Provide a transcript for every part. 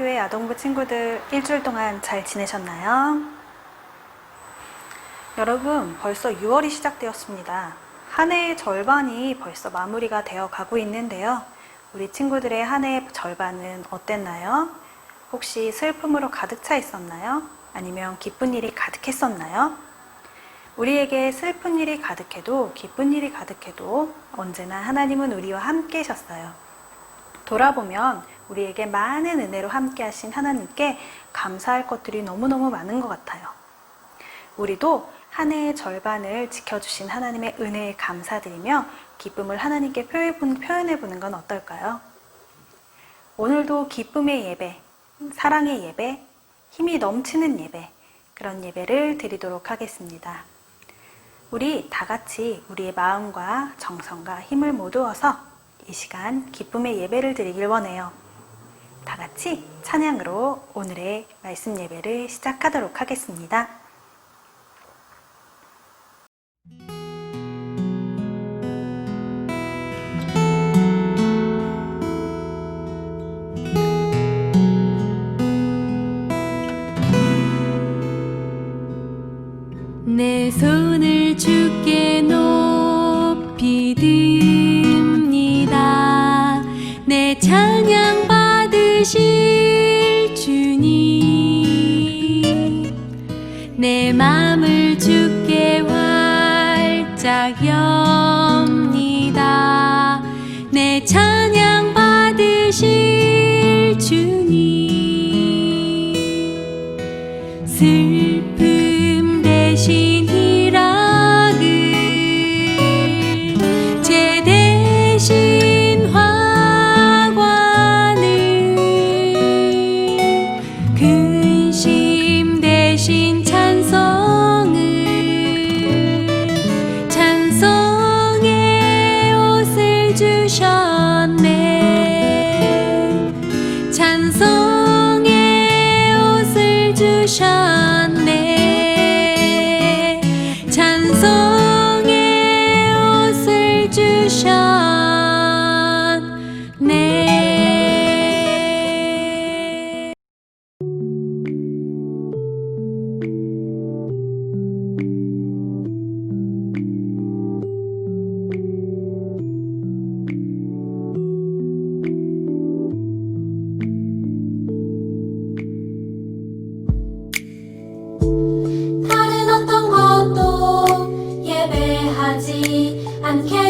한복장교회 아동부 친구들 일주일 동안 잘 지내셨나요? 여러분, 벌써 6월이 시작되었습니다. 한 해의 절반이 벌써 마무리가 되어 가고 있는데요. 우리 친구들의 한 해의 절반은 어땠나요? 혹시 슬픔으로 가득 차 있었나요? 아니면 기쁜 일이 가득했었나요? 우리에게 슬픈 일이 가득해도 기쁜 일이 가득해도 언제나 하나님은 우리와 함께 하셨어요. 돌아보면 우리에게 많은 은혜로 함께 하신 하나님께 감사할 것들이 너무너무 많은 것 같아요. 우리도 한 해의 절반을 지켜주신 하나님의 은혜에 감사드리며 기쁨을 하나님께 표현해 보는 건 어떨까요? 오늘도 기쁨의 예배, 사랑의 예배, 힘이 넘치는 예배, 그런 예배를 드리도록 하겠습니다. 우리 다 같이 우리의 마음과 정성과 힘을 모두어서 이 시간 기쁨의 예배를 드리길 원해요. 다 같이 찬양으로 오늘의 말씀 예배를 시작하도록 하겠습니다. and can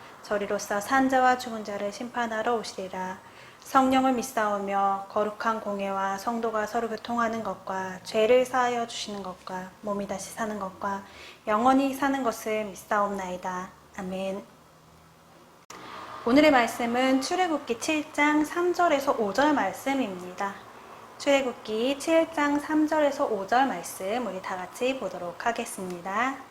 저리로서 산자와 죽은 자를 심판하러 오시리라 성령을 믿사오며 거룩한 공예와 성도가 서로 교통하는 것과 죄를 사하여 주시는 것과 몸이 다시 사는 것과 영원히 사는 것을 믿사옵나이다. 아멘. 오늘의 말씀은 출애굽기 7장 3절에서 5절 말씀입니다. 출애굽기 7장 3절에서 5절 말씀 우리 다 같이 보도록 하겠습니다.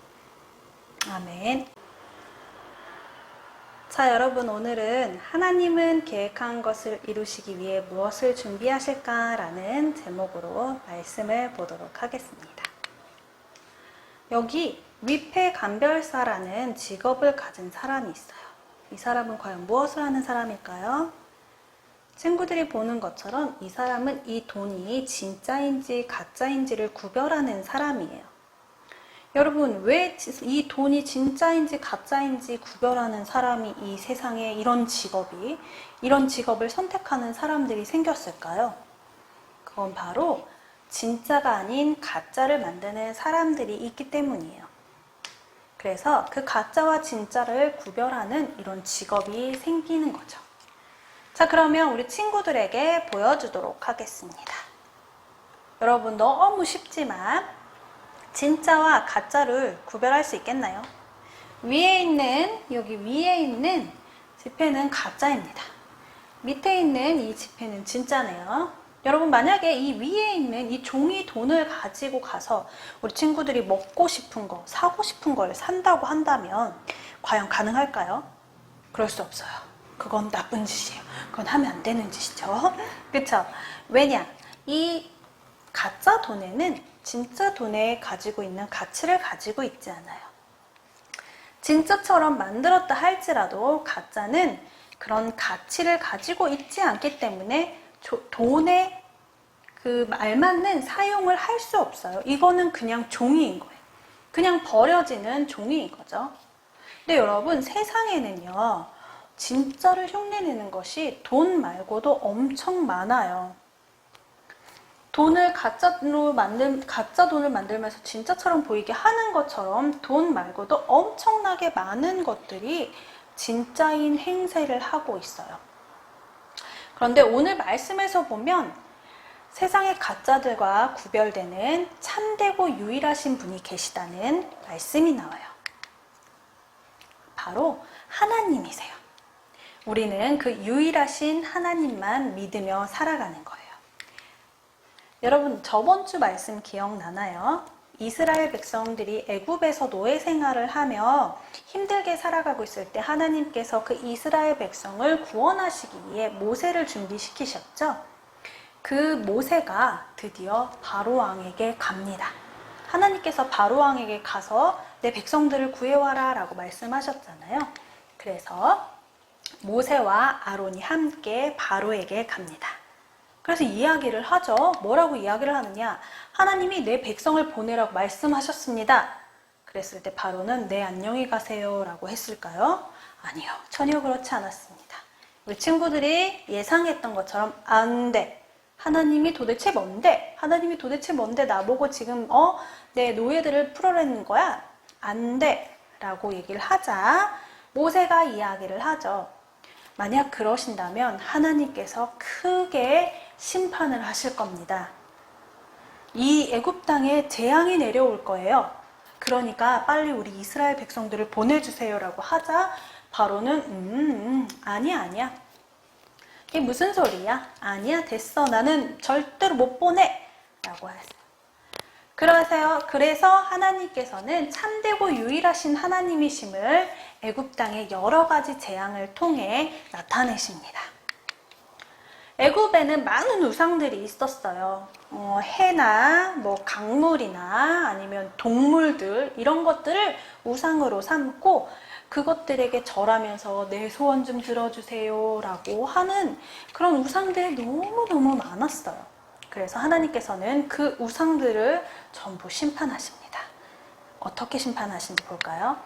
아멘. 자, 여러분, 오늘은 하나님은 계획한 것을 이루시기 위해 무엇을 준비하실까라는 제목으로 말씀을 보도록 하겠습니다. 여기 위패감별사라는 직업을 가진 사람이 있어요. 이 사람은 과연 무엇을 하는 사람일까요? 친구들이 보는 것처럼 이 사람은 이 돈이 진짜인지 가짜인지를 구별하는 사람이에요. 여러분, 왜 이 돈이 진짜인지 가짜인지 구별하는 사람이 이 세상에 이런 직업이, 이런 직업을 선택하는 사람들이 생겼을까요? 그건 바로 진짜가 아닌 가짜를 만드는 사람들이 있기 때문이에요. 그래서 그 가짜와 진짜를 구별하는 이런 직업이 생기는 거죠. 자, 그러면 우리 친구들에게 보여주도록 하겠습니다. 여러분, 너무 쉽지만 진짜와 가짜를 구별할 수 있겠나요? 위에 있는, 여기 위에 있는 지폐는 가짜입니다. 밑에 있는 이 지폐는 진짜네요. 여러분, 만약에 이 위에 있는 이 종이 돈을 가지고 가서 우리 친구들이 먹고 싶은 거, 사고 싶은 걸 산다고 한다면 과연 가능할까요? 그럴 수 없어요. 그건 나쁜 짓이에요. 그건 하면 안 되는 짓이죠. 그쵸? 왜냐? 이 가짜 돈에는 진짜 돈에 가지고 있는 가치를 가지고 있지 않아요. 진짜처럼 만들었다 할지라도 가짜는 그런 가치를 가지고 있지 않기 때문에 조- 돈에 그 알맞는 사용을 할 수 없어요. 이거는 그냥 종이인 거예요. 그냥 버려지는 종이인 거죠. 근데 여러분, 세상에는요, 진짜를 흉내내는 것이 돈 말고도 엄청 많아요. 돈을 가짜로 만들, 가짜 돈을 만들면서 진짜처럼 보이게 하는 것처럼 돈 말고도 엄청나게 많은 것들이 진짜인 행세를 하고 있어요. 그런데 오늘 말씀에서 보면 세상의 가짜들과 구별되는 참되고 유일하신 분이 계시다는 말씀이 나와요. 바로 하나님이세요. 우리는 그 유일하신 하나님만 믿으며 살아가는 거예요. 여러분 저번 주 말씀 기억나나요? 이스라엘 백성들이 애굽에서 노예 생활을 하며 힘들게 살아가고 있을 때 하나님께서 그 이스라엘 백성을 구원하시기 위해 모세를 준비시키셨죠. 그 모세가 드디어 바로 왕에게 갑니다. 하나님께서 바로 왕에게 가서 내 백성들을 구해와라라고 말씀하셨잖아요. 그래서 모세와 아론이 함께 바로에게 갑니다. 그래서 이야기를 하죠. 뭐라고 이야기를 하느냐? 하나님이 내 백성을 보내라고 말씀하셨습니다. 그랬을 때 바로는 네 안녕히 가세요라고 했을까요? 아니요. 전혀 그렇지 않았습니다. 우리 친구들이 예상했던 것처럼 안 돼. 하나님이 도대체 뭔데? 하나님이 도대체 뭔데 나보고 지금 어? 내 노예들을 풀어내는 거야? 안 돼. 라고 얘기를 하자 모세가 이야기를 하죠. 만약 그러신다면 하나님께서 크게 심판을 하실 겁니다. 이 애굽 땅에 재앙이 내려올 거예요. 그러니까 빨리 우리 이스라엘 백성들을 보내주세요라고 하자 바로는 음, 음 아니야 아니야 이게 무슨 소리야? 아니야 됐어 나는 절대로 못 보내 라고 하세요. 그러세요. 그래서 하나님께서는 참되고 유일하신 하나님이심을 애굽 땅의 여러 가지 재앙을 통해 나타내십니다. 애굽에는 많은 우상들이 있었어요. 어, 해나 뭐 강물이나 아니면 동물들 이런 것들을 우상으로 삼고 그것들에게 절하면서 내 소원 좀 들어주세요라고 하는 그런 우상들이 너무너무 많았어요. 그래서 하나님께서는 그 우상들을 전부 심판하십니다. 어떻게 심판하신지 볼까요?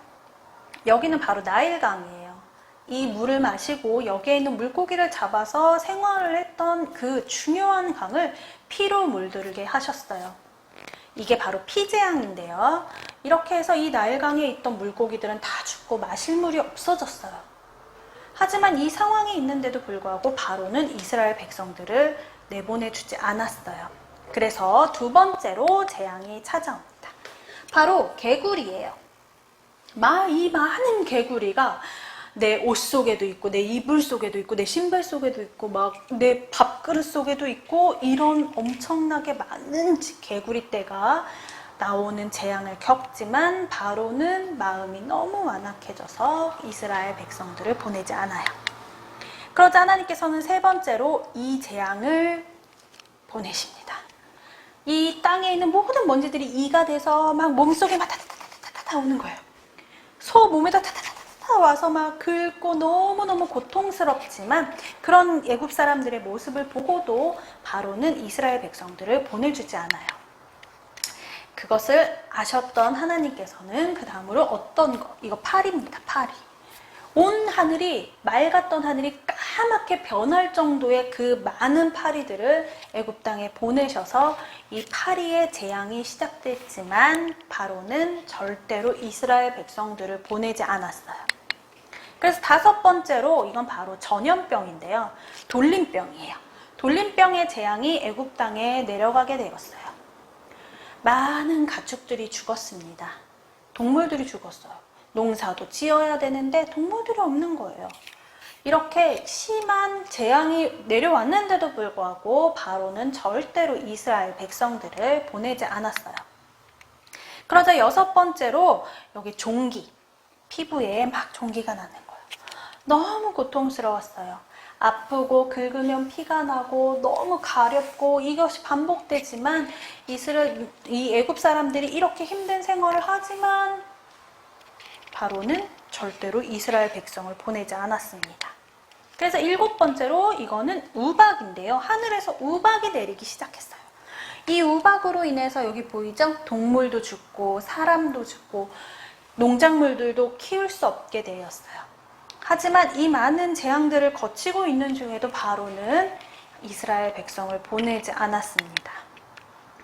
여기는 바로 나일강이에요. 이 물을 마시고 여기에 있는 물고기를 잡아서 생활을 했던 그 중요한 강을 피로 물들게 하셨어요. 이게 바로 피재앙인데요. 이렇게 해서 이 나일강에 있던 물고기들은 다 죽고 마실 물이 없어졌어요. 하지만 이 상황에 있는데도 불구하고 바로는 이스라엘 백성들을 내보내주지 않았어요. 그래서 두 번째로 재앙이 찾아옵니다. 바로 개구리예요. 마, 이 많은 개구리가 내 옷 속에도 있고, 내 이불 속에도 있고, 내 신발 속에도 있고, 막 내 밥그릇 속에도 있고, 이런 엄청나게 많은 개구리 떼가 나오는 재앙을 겪지만 바로는 마음이 너무 완악해져서 이스라엘 백성들을 보내지 않아요. 그러자 하나님께서는 세 번째로 이 재앙을 보내십니다. 이 땅에 있는 모든 먼지들이 이가 돼서 막 몸속에 막 타타타타타 오는 거예요. 소 몸에다 타타타타 와서 막 긁고 너무너무 고통스럽지만 그런 애굽 사람들의 모습을 보고도 바로는 이스라엘 백성들을 보내주지 않아요. 그것을 아셨던 하나님께서는 그 다음으로 어떤 거, 이거 파리입니다, 파리. 온 하늘이 맑았던 하늘이 까맣게 변할 정도의 그 많은 파리들을 애굽 땅에 보내셔서 이 파리의 재앙이 시작됐지만 바로는 절대로 이스라엘 백성들을 보내지 않았어요. 그래서 다섯 번째로 이건 바로 전염병인데요. 돌림병이에요. 돌림병의 재앙이 애굽 땅에 내려가게 되었어요. 많은 가축들이 죽었습니다. 동물들이 죽었어요. 농사도 지어야 되는데 동물들이 없는 거예요. 이렇게 심한 재앙이 내려왔는데도 불구하고 바로는 절대로 이스라엘 백성들을 보내지 않았어요. 그러자 여섯 번째로 여기 종기, 피부에 막 종기가 나는 거예요. 너무 고통스러웠어요. 아프고 긁으면 피가 나고 너무 가렵고 이것이 반복되지만 이스라엘 이 애굽 사람들이 이렇게 힘든 생활을 하지만 바로는 절대로 이스라엘 백성을 보내지 않았습니다. 그래서 일곱 번째로 이거는 우박인데요. 하늘에서 우박이 내리기 시작했어요. 이 우박으로 인해서 여기 보이죠? 동물도 죽고 사람도 죽고 농작물들도 키울 수 없게 되었어요. 하지만 이 많은 재앙들을 거치고 있는 중에도 바로는 이스라엘 백성을 보내지 않았습니다.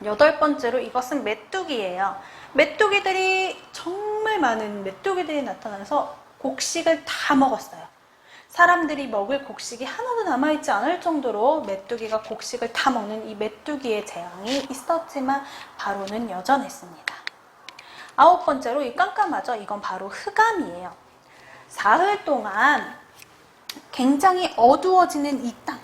여덟 번째로 이것은 메뚜기예요. 메뚜기들이 정말 많은 메뚜기들이 나타나서 곡식을 다 먹었어요. 사람들이 먹을 곡식이 하나도 남아있지 않을 정도로 메뚜기가 곡식을 다 먹는 이 메뚜기의 재앙이 있었지만 바로는 여전했습니다. 아홉 번째로 이 깜깜하죠? 이건 바로 흑암이에요. 사흘 동안 굉장히 어두워지는 이 땅.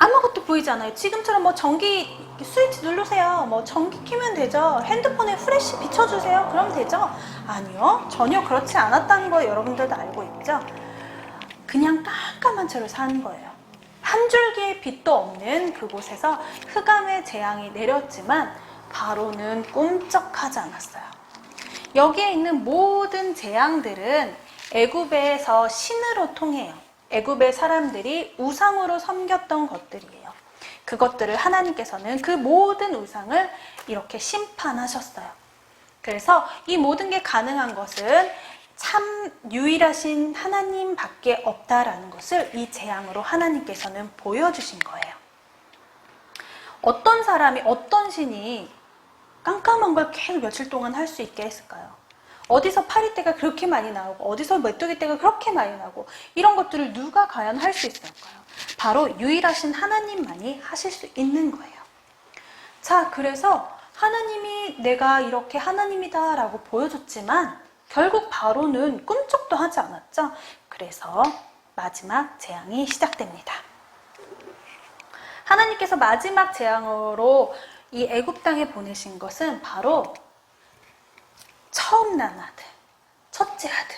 아무것도 보이지 않아요. 지금처럼 뭐 전기 스위치 누르세요. 뭐 전기 켜면 되죠. 핸드폰에 후레쉬 비춰주세요. 그럼 되죠. 아니요. 전혀 그렇지 않았다는 거 여러분들도 알고 있죠. 그냥 깜깜한 채로 사는 거예요. 한 줄기의 빛도 없는 그곳에서 흑암의 재앙이 내렸지만 바로는 꿈쩍하지 않았어요. 여기에 있는 모든 재앙들은 애굽에서 신으로 통해요. 애굽의 사람들이 우상으로 섬겼던 것들이에요. 그것들을 하나님께서는 그 모든 우상을 이렇게 심판하셨어요. 그래서 이 모든 게 가능한 것은 참 유일하신 하나님밖에 없다라는 것을 이 재앙으로 하나님께서는 보여주신 거예요. 어떤 사람이 어떤 신이 깜깜한 걸 계속 며칠 동안 할 수 있게 했을까요? 어디서 파리떼가 그렇게 많이 나오고 어디서 메뚜기떼가 그렇게 많이 나고 이런 것들을 누가 과연 할 수 있을까요? 바로 유일하신 하나님만이 하실 수 있는 거예요. 자, 그래서 하나님이 내가 이렇게 하나님이다라고 보여줬지만 결국 바로는 꿈쩍도 하지 않았죠. 그래서 마지막 재앙이 시작됩니다. 하나님께서 마지막 재앙으로 이 애굽 땅에 보내신 것은 바로 처음 난 아들, 첫째 아들,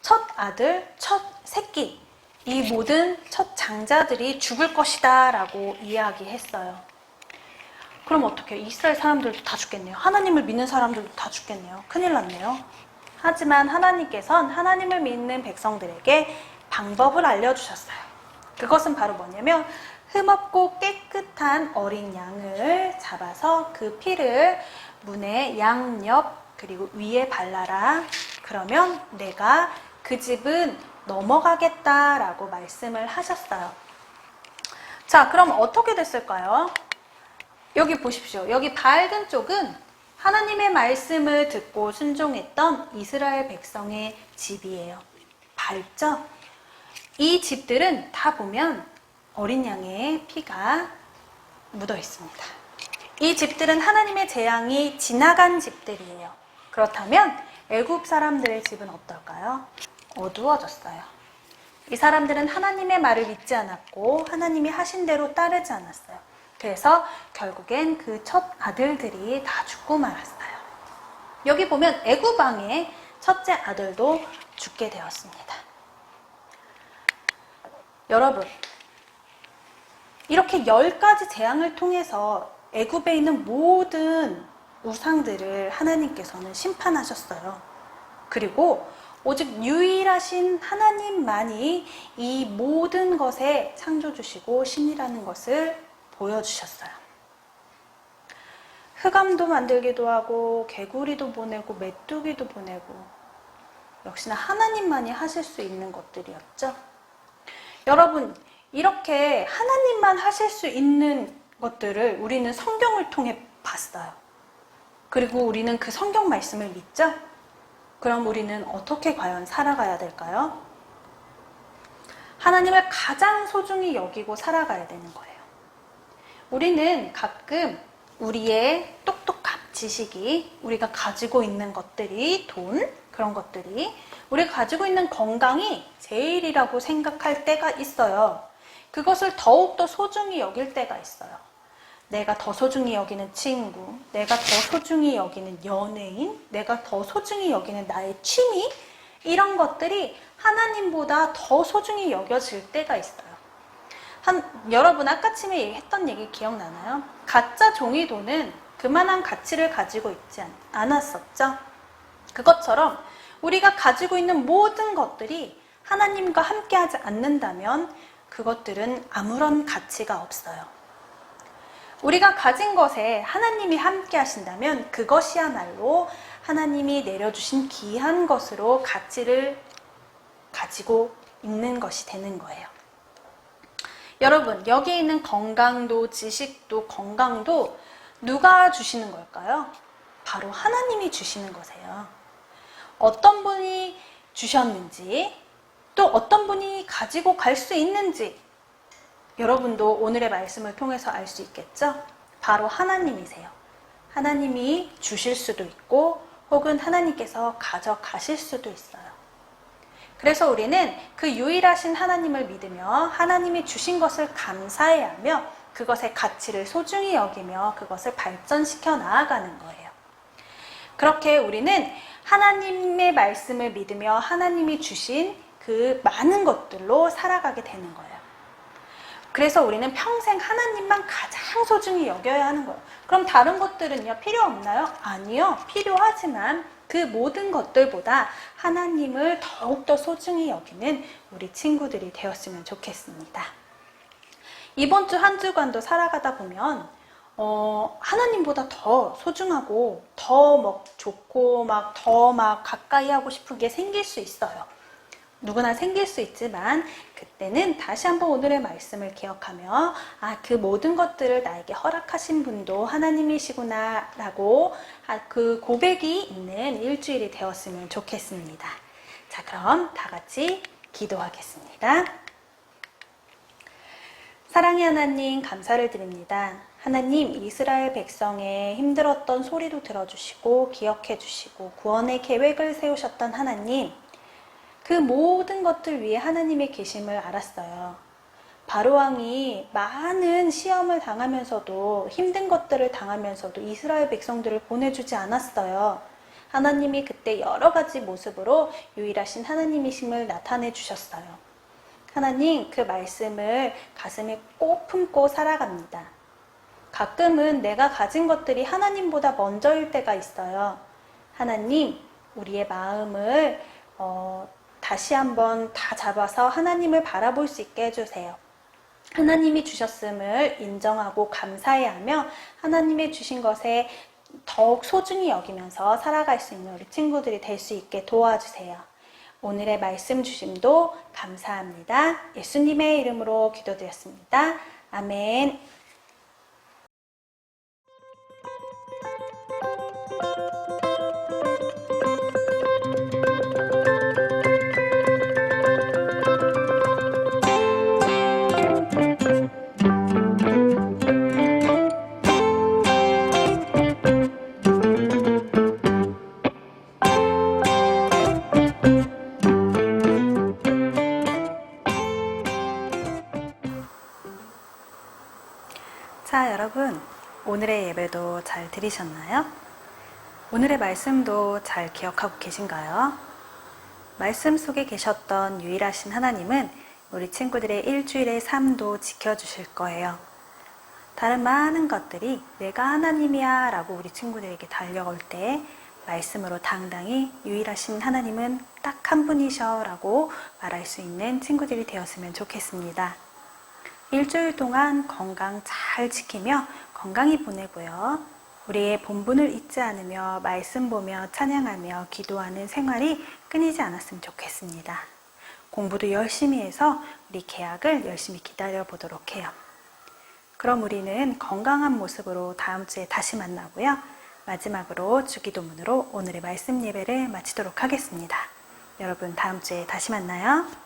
첫 아들, 첫 새끼, 이 모든 첫 장자들이 죽을 것이다 라고 이야기했어요. 그럼 어떻게 이스라엘 사람들도 다 죽겠네요. 하나님을 믿는 사람들도 다 죽겠네요. 큰일 났네요. 하지만 하나님께선 하나님을 믿는 백성들에게 방법을 알려주셨어요. 그것은 바로 뭐냐면 흠없고 깨끗한 어린 양을 잡아서 그 피를 문의 양옆 그리고 위에 발라라. 그러면 내가 그 집은 넘어가겠다라고 말씀을 하셨어요. 자, 그럼 어떻게 됐을까요? 여기 보십시오. 여기 밝은 쪽은 하나님의 말씀을 듣고 순종했던 이스라엘 백성의 집이에요. 밝죠? 이 집들은 다 보면 어린 양의 피가 묻어 있습니다. 이 집들은 하나님의 재앙이 지나간 집들이에요. 그렇다면 애굽 사람들의 집은 어떨까요? 어두워졌어요. 이 사람들은 하나님의 말을 믿지 않았고 하나님이 하신 대로 따르지 않았어요. 그래서 결국엔 그 첫 아들들이 다 죽고 말았어요. 여기 보면 애굽 왕의 첫째 아들도 죽게 되었습니다. 여러분, 이렇게 열 가지 재앙을 통해서 애굽에 있는 모든 우상들을 하나님께서는 심판하셨어요. 그리고 오직 유일하신 하나님만이 이 모든 것에 창조주시고 신이라는 것을 보여주셨어요. 흑암도 만들기도 하고 개구리도 보내고 메뚜기도 보내고 역시나 하나님만이 하실 수 있는 것들이었죠. 여러분 이렇게 하나님만 하실 수 있는 것들을 우리는 성경을 통해 봤어요. 그리고 우리는 그 성경 말씀을 믿죠? 그럼 우리는 어떻게 과연 살아가야 될까요? 하나님을 가장 소중히 여기고 살아가야 되는 거예요. 우리는 가끔 우리의 똑똑함, 지식이, 우리가 가지고 있는 것들이, 돈, 그런 것들이, 우리가 가지고 있는 건강이 제일이라고 생각할 때가 있어요. 그것을 더욱더 소중히 여길 때가 있어요. 내가 더 소중히 여기는 친구, 내가 더 소중히 여기는 연예인, 내가 더 소중히 여기는 나의 취미, 이런 것들이 하나님보다 더 소중히 여겨질 때가 있어요. 한, 여러분 아까쯤에 했던 얘기 기억나나요? 가짜 종이 돈은 그만한 가치를 가지고 있지 않, 않았었죠? 그것처럼 우리가 가지고 있는 모든 것들이 하나님과 함께하지 않는다면 그것들은 아무런 가치가 없어요. 우리가 가진 것에 하나님이 함께 하신다면 그것이야말로 하나님이 내려주신 귀한 것으로 가치를 가지고 있는 것이 되는 거예요. 여러분, 여기 있는 건강도, 지식도, 건강도 누가 주시는 걸까요? 바로 하나님이 주시는 거세요. 어떤 분이 주셨는지, 또 어떤 분이 가지고 갈 수 있는지, 여러분도 오늘의 말씀을 통해서 알 수 있겠죠? 바로 하나님이세요. 하나님이 주실 수도 있고, 혹은 하나님께서 가져가실 수도 있어요. 그래서 우리는 그 유일하신 하나님을 믿으며 하나님이 주신 것을 감사해 하며 그것의 가치를 소중히 여기며 그것을 발전시켜 나아가는 거예요. 그렇게 우리는 하나님의 말씀을 믿으며 하나님이 주신 그 많은 것들로 살아가게 되는 거예요. 그래서 우리는 평생 하나님만 가장 소중히 여겨야 하는 거예요. 그럼 다른 것들은요, 필요 없나요? 아니요, 필요하지만 그 모든 것들보다 하나님을 더욱더 소중히 여기는 우리 친구들이 되었으면 좋겠습니다. 이번 주 한 주간도 살아가다 보면, 어, 하나님보다 더 소중하고, 더 막 좋고, 막 더막 가까이 하고 싶은 게 생길 수 있어요. 누구나 생길 수 있지만 그때는 다시 한번 오늘의 말씀을 기억하며 아, 그 모든 것들을 나에게 허락하신 분도 하나님이시구나 라고 아, 그 고백이 있는 일주일이 되었으면 좋겠습니다. 자, 그럼 다 같이 기도하겠습니다. 사랑의 하나님 감사를 드립니다. 하나님 이스라엘 백성의 힘들었던 소리도 들어주시고 기억해 주시고 구원의 계획을 세우셨던 하나님 그 모든 것들 위해 하나님의 계심을 알았어요. 바로왕이 많은 시험을 당하면서도 힘든 것들을 당하면서도 이스라엘 백성들을 보내주지 않았어요. 하나님이 그때 여러 가지 모습으로 유일하신 하나님이심을 나타내 주셨어요. 하나님 그 말씀을 가슴에 꼭 품고 살아갑니다. 가끔은 내가 가진 것들이 하나님보다 먼저일 때가 있어요. 하나님, 우리의 마음을 어, 다시 한번 다 잡아서 하나님을 바라볼 수 있게 해주세요. 하나님이 주셨음을 인정하고 감사해야 하며 하나님의 주신 것에 더욱 소중히 여기면서 살아갈 수 있는 우리 친구들이 될 수 있게 도와주세요. 오늘의 말씀 주심도 감사합니다. 예수님의 이름으로 기도드렸습니다. 아멘. 들으셨나요? 오늘의 말씀도 잘 기억하고 계신가요? 말씀 속에 계셨던 유일하신 하나님은 우리 친구들의 일주일의 삶도 지켜주실 거예요. 다른 많은 것들이 내가 하나님이야 라고 우리 친구들에게 달려올 때 말씀으로 당당히 유일하신 하나님은 딱 한 분이셔 라고 말할 수 있는 친구들이 되었으면 좋겠습니다. 일주일 동안 건강 잘 지키며 건강히 보내고요. 우리의 본분을 잊지 않으며 말씀 보며 찬양하며 기도하는 생활이 끊이지 않았으면 좋겠습니다. 공부도 열심히 해서 우리 계약을 열심히 기다려 보도록 해요. 그럼 우리는 건강한 모습으로 다음 주에 다시 만나고요. 마지막으로 주기도문으로 오늘의 말씀 예배를 마치도록 하겠습니다. 여러분 다음 주에 다시 만나요.